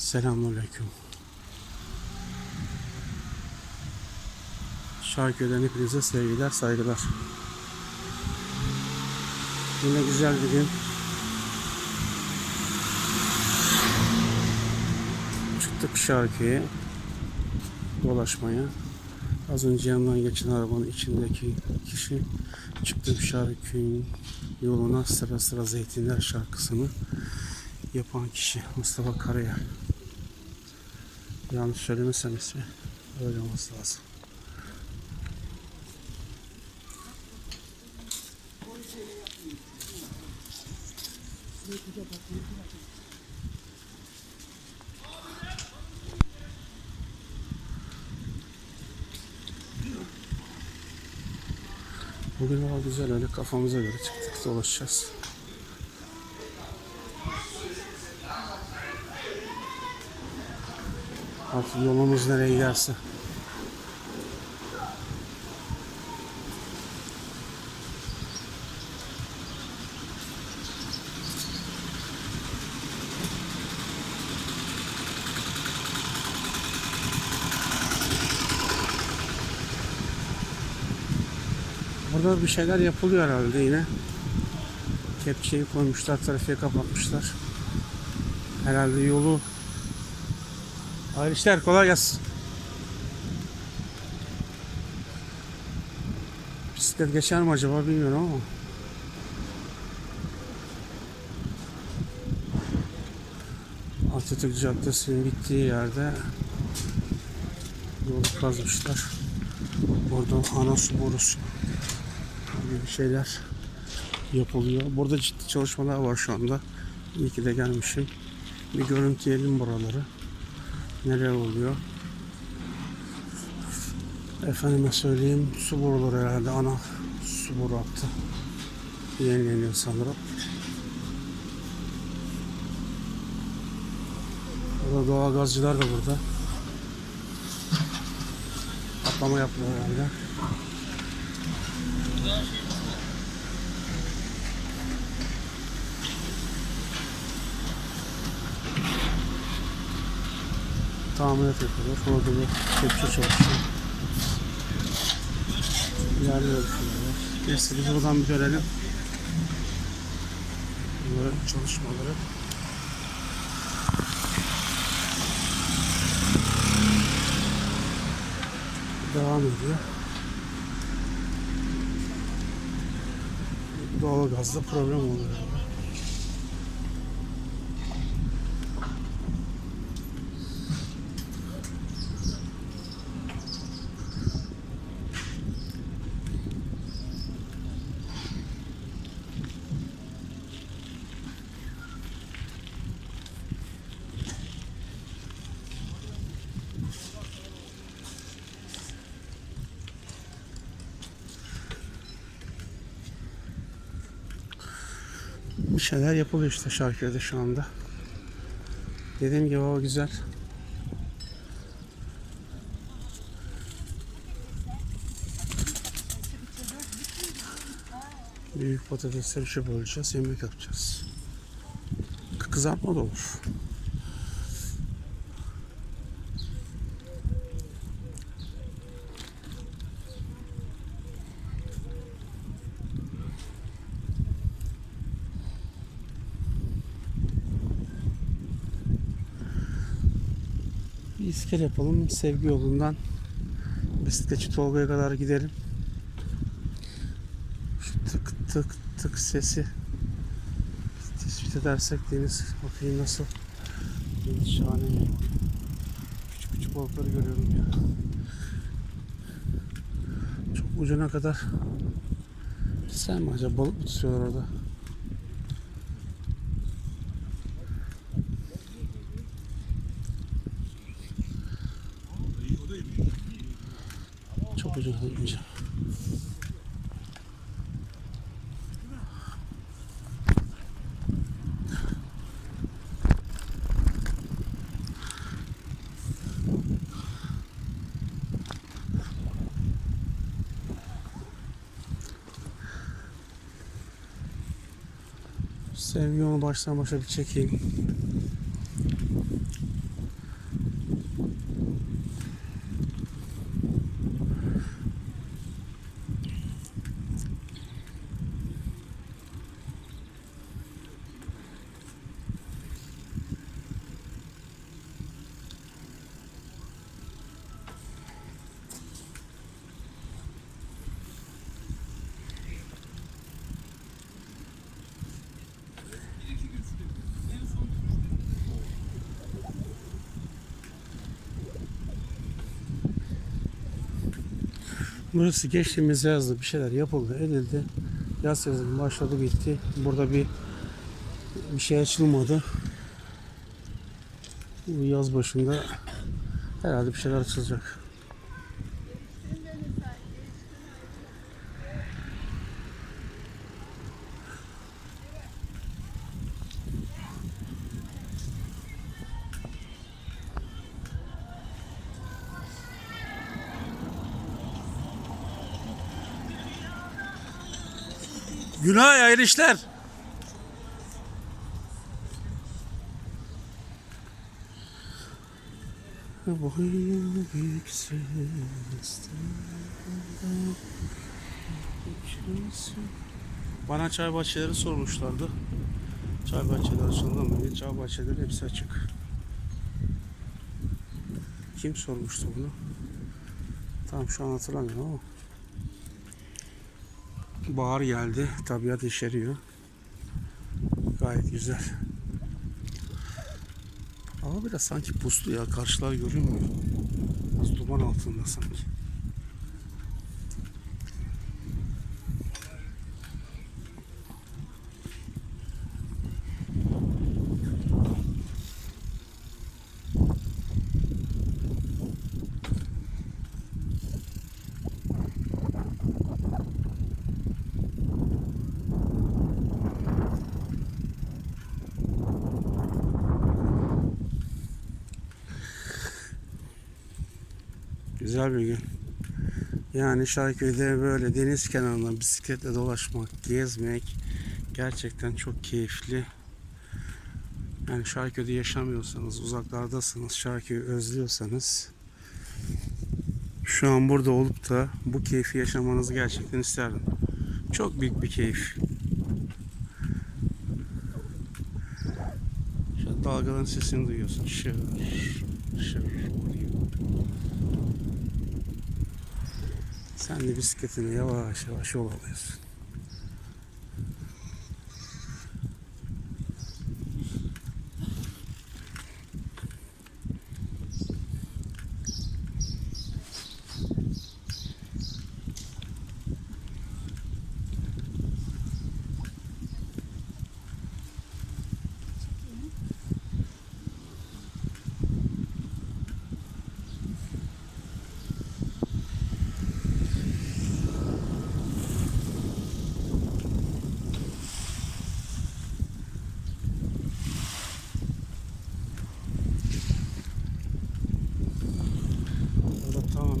Selamünaleyküm. Şarköy'den hepinize sevgiler, saygılar. Yine güzel bir gün. Çıktık Şarköy'e dolaşmaya. Az önce yanından geçen arabanın içindeki kişi çıktım Şarköy'ün yoluna sıra sıra Zeytinler şarkısını yapan kişi Mustafa Karayel. Yanlış söylemesem ismi öyle olması lazım. Bugün hava güzel öyle kafamıza göre çıktık dolaşacağız. Artık yolumuz nereye giderse. Burada bir şeyler yapılıyor herhalde yine. Kepçeyi koymuşlar, trafiğe kapatmışlar. Herhalde yolu Hayırlı işler kolay gelsin. Bisiklet geçer mi acaba bilmiyorum ama. Atatürk Caddesi'nin bittiği yerde yolu kazmışlar. Burada ana su borusu gibi şeyler yapılıyor. Burada ciddi çalışmalar var şu anda. İyi ki de gelmişim. Bir görüntüleyelim buraları neler oluyor. Efendime söyleyeyim su boruları herhalde ana su boru hattı yenileniyor sanırım. Burada doğal gazcılar da burada. Atlama yapıyor herhalde. Tamirat yapıyorlar. Orada bir kepçe çalışıyor. İlerliyor şunlar. Neyse biz buradan bir görelim. Bunların çalışmaları. Devam ediyor. Doğalgazda problem oluyor. Bir şeyler yapılıyor işte Şarköy'de şu anda. Dediğim gibi hava güzel. Büyük patatesleri üçe böleceğiz, yemek yapacağız. Kızartma da olur. İskele yapalım. Sevgi yolundan bisikletçi Tolga'ya kadar gidelim. Şu tık tık tık sesi tespit edersek deniz bakayım nasıl? Deniz şahane. Küçük küçük balıkları görüyorum ya. Çok ucuna kadar. Sen mi acaba balık mı tutuyorlar orada çok gitmeyeceğim Sevgi onu baştan başa bir çekeyim. Burası geçtiğimiz yazda bir şeyler yapıldı, edildi. Yaz sezonu başladı, bitti. Burada bir bir şey açılmadı. Bu yaz başında herhalde bir şeyler açılacak. Günah hayırlı işler. Bana çay bahçeleri sormuşlardı. Çay bahçeleri mı diye. Çay bahçeleri hepsi açık. Kim sormuştu bunu? Tam şu an hatırlamıyorum ama. Bahar geldi. Tabiat yeşeriyor. Gayet güzel. Ama biraz sanki puslu ya. Karşılar görünmüyor. Az duman altında sanki. Güzel bir gün. Yani Şarköy'de böyle deniz kenarında bisikletle dolaşmak, gezmek gerçekten çok keyifli. Yani Şarköy'de yaşamıyorsanız, uzaklardasınız, Şarköy'ü özlüyorsanız şu an burada olup da bu keyfi yaşamanızı gerçekten isterdim. Çok büyük bir keyif. Şu dalgaların sesini duyuyorsun. Şır, şır Sen de bisikletini yavaş yavaş yol alıyorsun.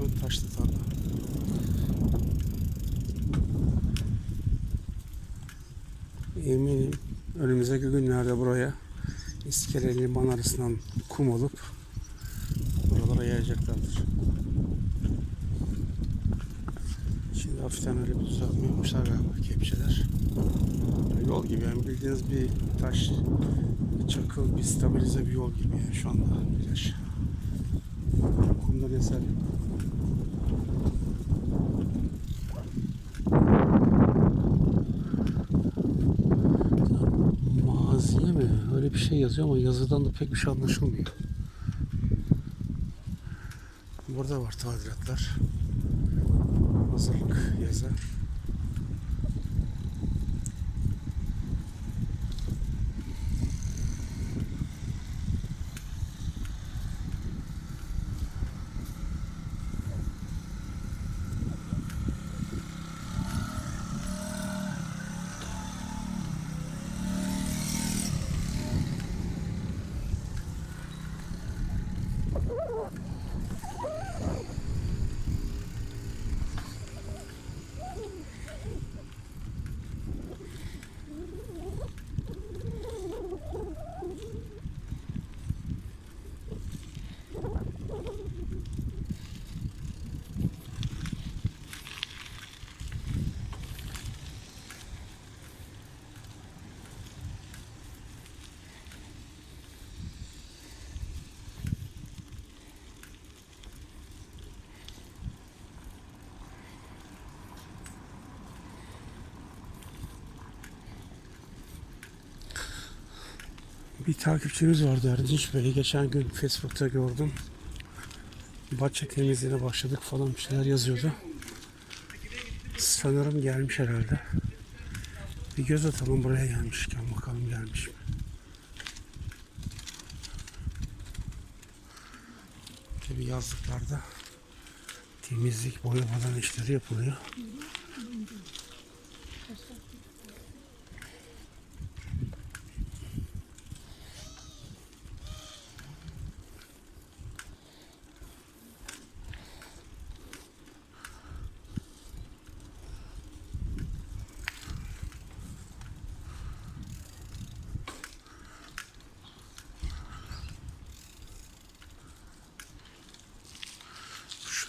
Tamamen taşlı tarla. Eminim önümüzdeki günlerde buraya İskeleli liman arasından kum olup buralara yayacaklardır. Şimdi hafiften öyle bir düzeltme galiba kepçeler. Yol gibi yani bildiğiniz bir taş, bir çakıl, bir stabilize bir yol gibi yani şu anda plaj. Kumdan eser yok. Maziye mi? Öyle bir şey yazıyor ama yazıdan da pek bir şey anlaşılmıyor. Burada var tadilatlar. Hazırlık yazı. Bir takipçimiz vardı Erdinç Bey. Geçen gün Facebook'ta gördüm. Bahçe temizliğine başladık falan bir şeyler yazıyordu. Sanırım gelmiş herhalde. Bir göz atalım buraya gelmişken bakalım gelmiş mi? Tabii yazlıklarda temizlik, boyamadan işleri yapılıyor.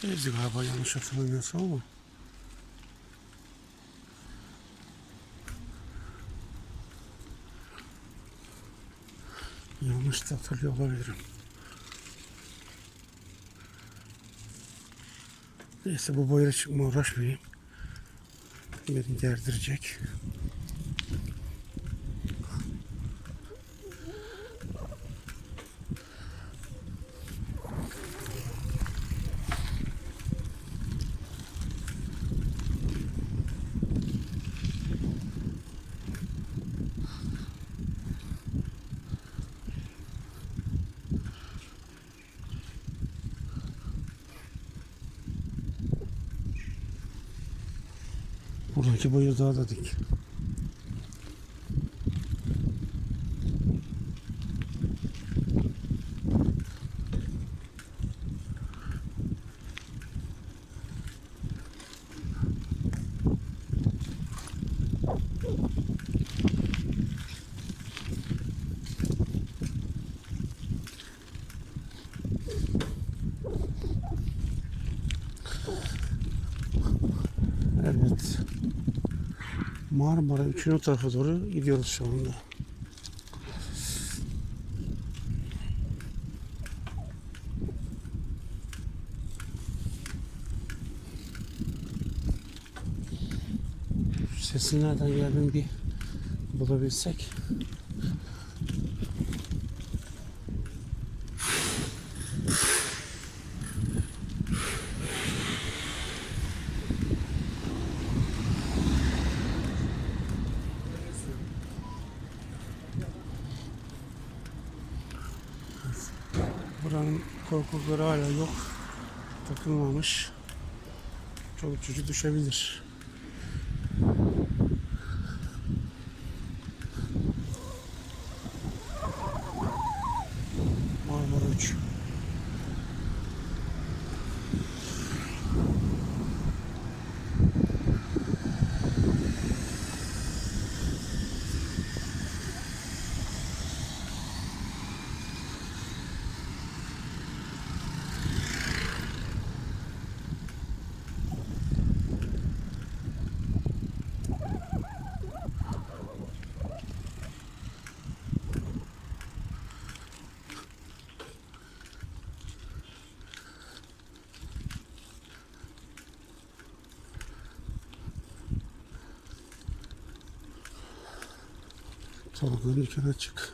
Şurayız galiba yanlış hatırlamıyorsam ama. Yanlış da hatırlıyor olabilirim. Neyse bu boyuna çıkma uğraşmayayım. Beni gerdirecek. Buradaki boyu daha da dik. Evet. Marmara 3'ün o tarafa doğru gidiyoruz şu anda. Sesin nereden geldiğini bir bulabilsek. Korkulukları hala yok. Takılmamış. Çoluk çocuk düşebilir. Marmara 3. Tavukların dükkanı açık.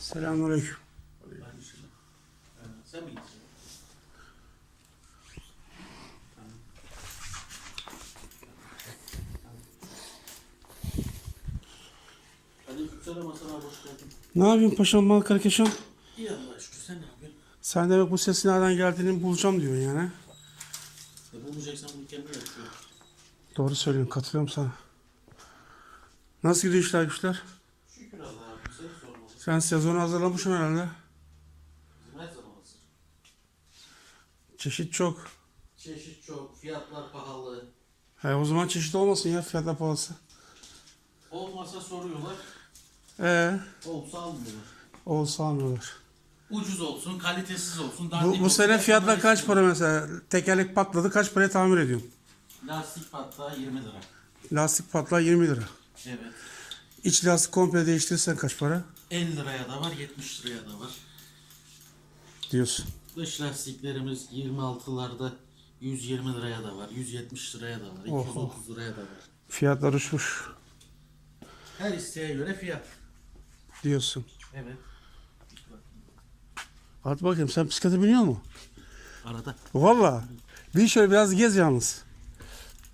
Selamünaleyküm. Sen mi? Hoş geldin. Ne yapıyorsun paşam mal kardeşim? İyi Allah'a şükür sen ne yapıyorsun? Sen demek bu sesin nereden geldiğini bulacağım diyorsun yani. E, bulmayacaksan bunu kendin yapıyor. Doğru söylüyorsun katılıyorum sana. Nasıl gidiyor işler güçler? Şükür Allah'a seni sormalı. Sen sezonu hazırlamışsın herhalde. Bizim her zaman hazır. Çeşit çok. Çeşit çok, fiyatlar pahalı. He, o zaman çeşit olmasın ya fiyatlar pahalısı. Olmasa soruyorlar, Ee, olsa almıyorlar. olsa almıyorlar. Ucuz olsun, kalitesiz olsun. Bu, dandik bu olsun, sene fiyatlar bunları kaç para mesela? Tekerlek patladı kaç paraya tamir ediyorsun? Lastik patlağı 20 lira. Lastik patlağı 20 lira. Evet. İç lastik komple değiştirirsen kaç para? 50 liraya da var, 70 liraya da var. Diyorsun. Dış lastiklerimiz 26'larda 120 liraya da var, 170 liraya da var, Oho. 230 liraya da var. Fiyatlar uçmuş Her isteğe göre fiyat. Diyorsun. Evet. Hadi bakayım sen bisiklete biniyor mu? Arada. Valla. Bir şöyle biraz gez yalnız.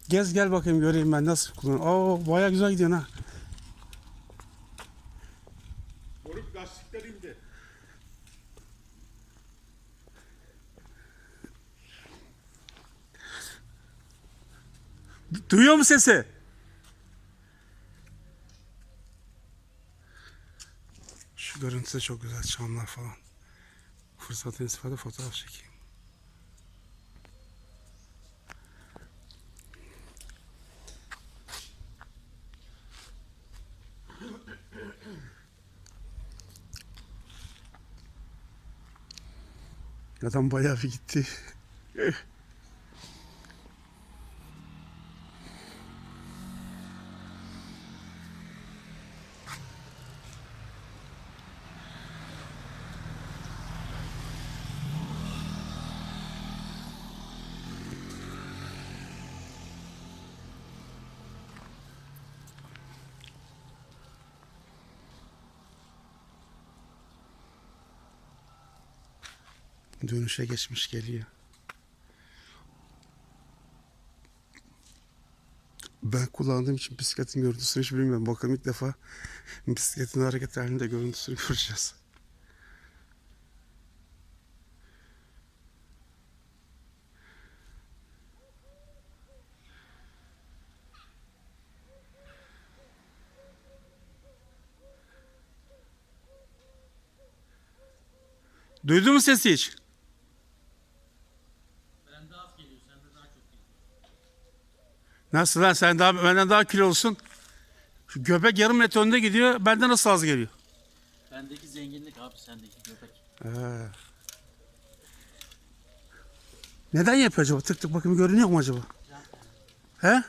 Gez gel bakayım göreyim ben nasıl kullan. Oo baya güzel gidiyorsun ha. Moruk lastikler indi. Duyuyor mu sesi? Şu görüntü de çok güzel çamlar falan. Fırsatı istifade fotoğraf çekeyim. Adam bayağı bir gitti. Dönüşe geçmiş geliyor. Ben kullandığım için bisikletin görüntüsünü hiç bilmiyorum. Bakalım ilk defa bisikletin hareket halinde görüntüsünü göreceğiz. Duydun mu sesi hiç? Geliyor, sende daha çok geliyor. Nasıl lan sen daha benden daha kilolusun. Şu göbek yarım metre önde gidiyor. Benden nasıl az geliyor? Bendeki zenginlik abi, sendeki göbek. He. Neden yapıyor acaba? Tık tık bakayım görünüyor mu acaba? He?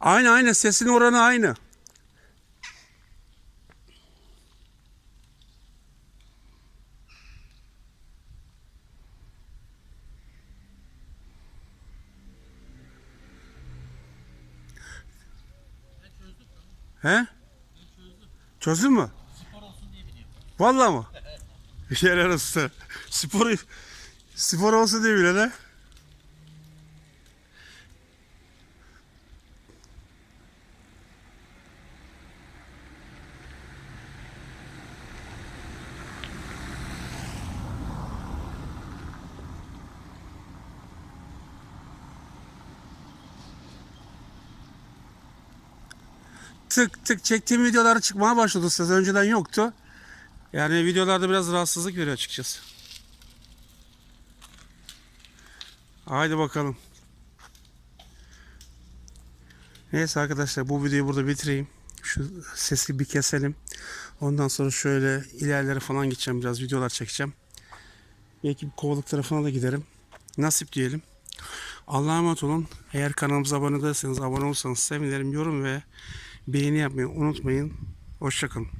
Aynı aynı sesin oranı aynı. He? Çözdün mü? Spor olsun diye biliyorum. Vallahi mı? Helal olsun. Spor, spor olsun diye bile ne? Tık tık çektiğim videoları çıkmaya başladı ses. Önceden yoktu. Yani videolarda biraz rahatsızlık veriyor açıkçası. Haydi bakalım. Neyse arkadaşlar bu videoyu burada bitireyim. Şu sesi bir keselim. Ondan sonra şöyle ilerlere falan gideceğim. Biraz videolar çekeceğim. Belki bir kovalık tarafına da giderim. Nasip diyelim. Allah'a emanet olun. Eğer kanalımıza abone değilseniz abone olursanız sevinirim. Yorum ve beğeni yapmayı unutmayın. Hoşçakalın.